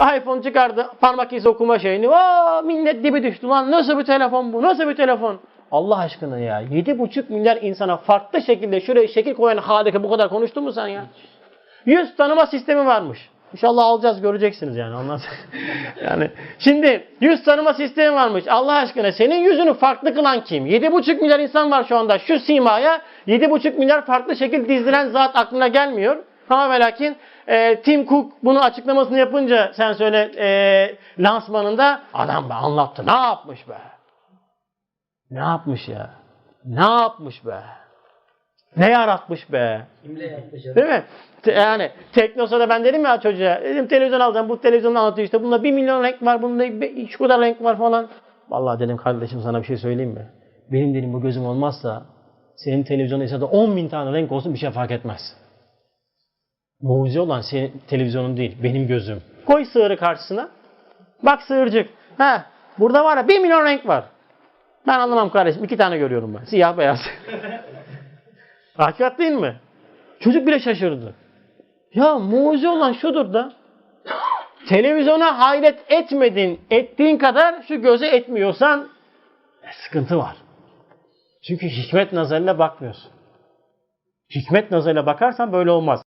iPhone çıkardı parmak izi okuma şeyini. Aa, millet dibi düştü lan nasıl bir telefon bu nasıl bir telefon. Allah aşkına ya 7,5 milyar insana farklı şekilde şuraya şekil koyan harika bu kadar konuştun mu sen ya? Yüz tanıma sistemi varmış. İnşallah alacağız göreceksiniz yani ondan yani şimdi yüz tanıma sistemi varmış. Allah aşkına senin yüzünü farklı kılan kim? 7,5 milyar insan var şu anda şu simaya 7,5 milyar farklı şekil dizdiren zat aklına gelmiyor. Ama ve lakin e, Tim Cook bunu açıklamasını yapınca sen söyle e, lansmanında adam be anlattı. Ne yapmış be? Ne yapmış ya? Ne yapmış be? Ne yaratmış be? Kimle yapmış ya? Değil mi? Yani Teknosa'da ben dedim ya çocuğa, dedim televizyon alacağım, bu televizyonda anlatıyor işte, bunda bir milyon renk var, bunda şu kadar renk var falan. Vallahi dedim kardeşim sana bir şey söyleyeyim mi? Benim dedim bu gözüm olmazsa, senin televizyonda ise de 10 bin tane renk olsun bir şey fark etmez. Mucize olan senin televizyonun değil, benim gözüm. Koy sığırı karşısına, bak sığırcık, ha burada var ya bir milyon renk var. Ben anlamam kardeşim, iki tane görüyorum ben, siyah beyaz. Hakikat değil mi? Çocuk bile şaşırdı. Ya mucize olan şudur da televizyona hayret etmedin, ettiğin kadar şu göze etmiyorsan e, sıkıntı var. Çünkü hikmet nazarıyla bakmıyorsun. Hikmet nazarıyla bakarsan böyle olmaz.